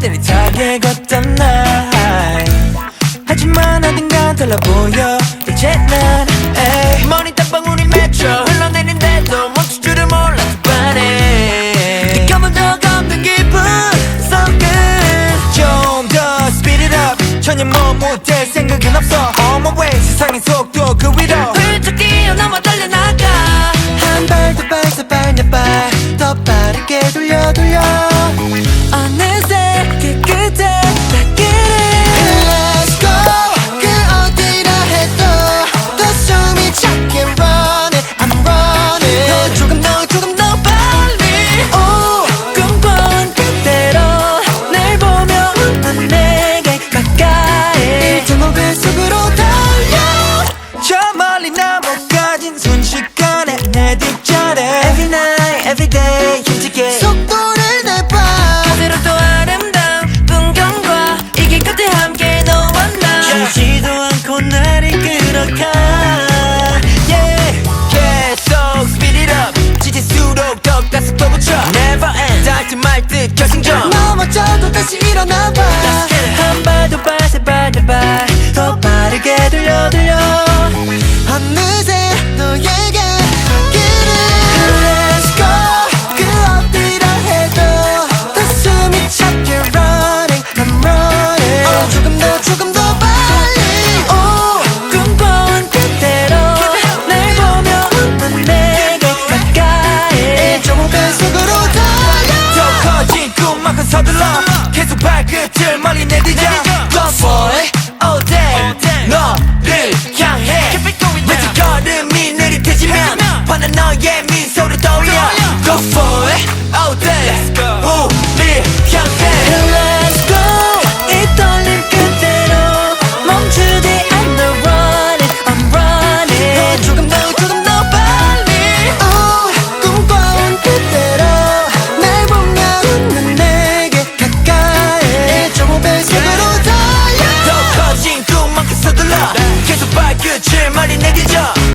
느릿하게 걷던 날 하지만 어딘가 달라 보여. 이제 난 에이. 머리 땀방울이 맺혀 흘러내린데도 멈출 줄을 몰랐을 뻔해 네가 먼저 걷는 기분 so good 좀더 speed it up. 전혀 뭐 못할 생각은 없어. On my way 세상의 속도 그 위로 같은 말뜻 결승전. 넘어져도 다시 일어나봐. 한 발도 빠져 계속 발끝을 멀리 내디뎌 Go for it.